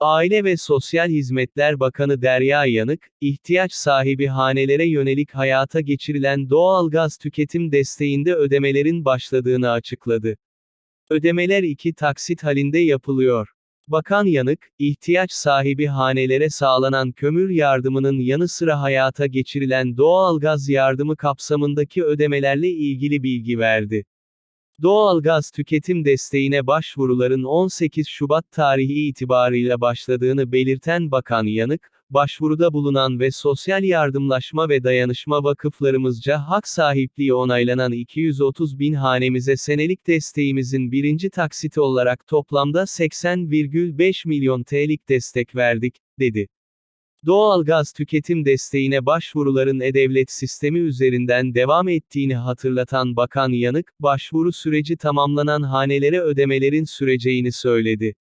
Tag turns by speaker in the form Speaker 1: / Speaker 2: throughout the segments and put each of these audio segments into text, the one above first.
Speaker 1: Aile ve Sosyal Hizmetler Bakanı Derya Yanık, ihtiyaç sahibi hanelere yönelik hayata geçirilen doğalgaz tüketim desteğinde ödemelerin başladığını açıkladı. Ödemeler iki taksit halinde yapılıyor. Bakan Yanık, ihtiyaç sahibi hanelere sağlanan kömür yardımının yanı sıra hayata geçirilen doğalgaz yardımı kapsamındaki ödemelerle ilgili bilgi verdi. Doğalgaz tüketim desteğine başvuruların 18 Şubat tarihi itibarıyla başladığını belirten Bakan Yanık, başvuruda bulunan ve sosyal yardımlaşma ve dayanışma vakıflarımızca hak sahipliği onaylanan 230 bin hanemize senelik desteğimizin birinci taksiti olarak toplamda 80,5 milyon TL'lik destek verdik, dedi. Doğalgaz tüketim desteğine başvuruların e-devlet sistemi üzerinden devam ettiğini hatırlatan Bakan Yanık, başvuru süreci tamamlanan hanelere ödemelerin süreceğini söyledi.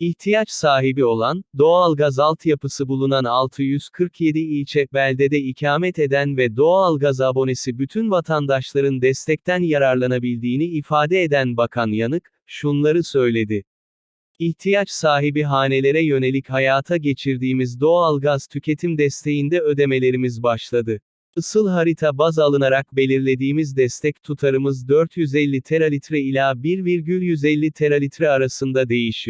Speaker 1: İhtiyaç sahibi olan, doğalgaz altyapısı bulunan 647 ilçe, beldede ikamet eden ve doğalgaz abonesi bütün vatandaşların destekten yararlanabildiğini ifade eden Bakan Yanık, şunları söyledi. İhtiyaç sahibi hanelere yönelik hayata geçirdiğimiz doğalgaz tüketim desteğinde ödemelerimiz başladı. Isıl harita baz alınarak belirlediğimiz destek tutarımız 450 teralitre ila 1,150 teralitre arasında değişiyor.